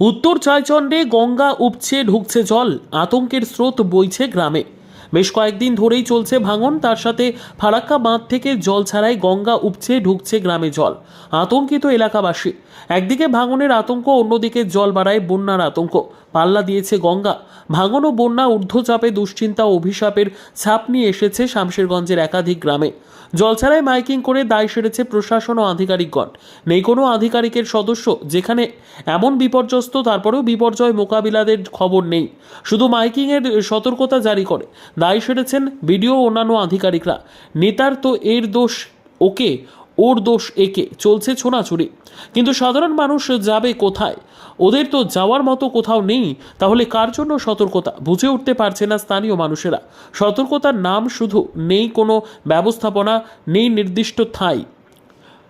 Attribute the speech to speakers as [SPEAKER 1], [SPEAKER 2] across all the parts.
[SPEAKER 1] উত্তর চাইচন্ডে গঙ্গা উপচে ঢুকছে জল। আতঙ্কের স্রোত বইছে গ্রামে। বেশ কয়েকদিন ধরেই চলছে ভাঙন, তার সাথে ফারাক্কা বাঁধ থেকে জল ছাড়াই গঙ্গা উপচে ঢুকছে গ্রামে জল। আতঙ্কিত এলাকাবাসী। একদিকে ভাঙনের আতঙ্ক, অন্যদিকে জল বাড়ায় বন্যার আতঙ্ক। পাল্লা দিয়েছে গঙ্গা। ভাঙন ও বন্যা ঊর্ধ্বচাপে দুশ্চিন্তা অভিশাপের ছাপ নিয়ে এসেছে শামশেরগঞ্জের একাধিক গ্রামে। জল ছাড়াই মাইকিং করে দায় সেরেছে প্রশাসন ও আধিকারিকগণ। নেই কোনো আধিকারিকের সদস্য, যেখানে এমন বিপর্যস্ত, তারপরেও বিপর্যয় মোকাবিলাদের খবর নেই। শুধু মাইকিংয়ের সতর্কতা জারি করে। দায় সেরেছেন বিডিও অন্যান্য আধিকারিকরা। নেতার তো এর দোষ ওকে, ওর দোষ একে, চলছে ছোনাছুরি কিন্তু সাধারণ মানুষ যাবে কোথায়? ওদের তো যাওয়ার মতো কোথাও নেই, তাহলে কার জন্য সতর্কতা? বুঝে উঠতে পারছে না স্থানীয় মানুষেরা। সতর্কতার নাম শুধু নেই কোনো ব্যবস্থাপনা, নেই নির্দিষ্ট ঠাঁই।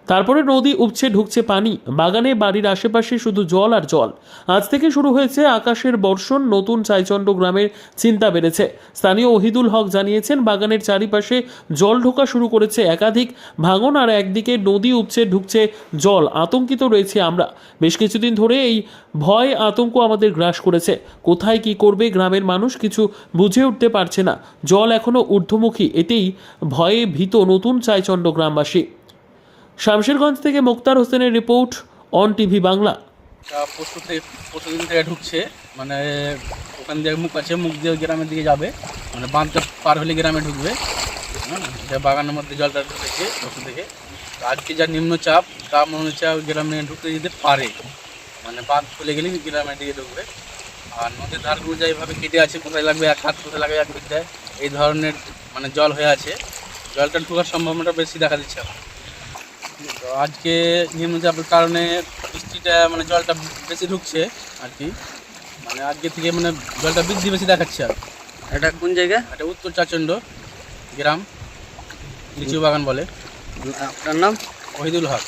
[SPEAKER 1] তারপরে নদী উপচে ঢুকছে পানি। বাগানে বাড়ির আশেপাশে শুধু জল আর জল। আজ থেকে শুরু হয়েছে আকাশের বর্ষণ। নতুন চাইচন্ড গ্রামের চিন্তা বেড়েছে। স্থানীয় ওহিদুল হক জানিয়েছেন, বাগানের চারিপাশে জল ঢোকা শুরু করেছে একাধিক ভাঙন আর একদিকে নদী উপচে ঢুকছে জল। আতঙ্কিত রয়েছে আমরা। বেশ কিছুদিন ধরে এই ভয়, আতঙ্ক আমাদের গ্রাস করেছে। কোথায় কি করবে গ্রামের মানুষ কিছু বুঝে উঠতে পারছে না। জল এখনও ঊর্ধ্বমুখী। এতেই ভয়ে ভীত নতুন চাইচন্ড গ্রামবাসী। শামশেরগঞ্জ থেকে মুক্তার হোসেনের রিপোর্ট অন টিভি বাংলা।
[SPEAKER 2] পরশু দিন থেকে ঢুকছে। মানে ওখান দিয়ে মুখ আছে, মুখ দিয়ে গ্রামের দিকে যাবে। মানে বাঁধটা পার হলে গ্রামে ঢুকবে। হ্যাঁ বাগানের মধ্যে জলটা ঢুকেছে পরশু থেকে। আজকে যা নিম্নচাপ, তা মনে হচ্ছে গ্রামে ঢুকতে যেতে পারে। মানে বাঁধ খুলে গেলেই গ্রামের দিকে ঢুকবে। আর নদীর ধারগুলো যা এইভাবে কেটে আছে, কোথায় লাগবে, এক হাত কোথায় লাগবে, এক বিদ্যায় এই ধরনের মানে জল হয়ে আছে। জলটা ঢোকার সম্ভাবনাটা বেশি দেখা দিচ্ছে তো আজকে নিম্নচাপের কারণে বৃষ্টিটা মানে জলটা বেশি ঢুকছে আর কি। মানে আজকে থেকে মানে জলটা বৃদ্ধি বেশি দেখাচ্ছে আর।
[SPEAKER 3] এটা কোন জায়গা?
[SPEAKER 2] এটা উত্তর চাচণ্ড গ্রাম লিচু বাগান বলে।
[SPEAKER 3] আপনার নাম?
[SPEAKER 2] ওহিদুল হক।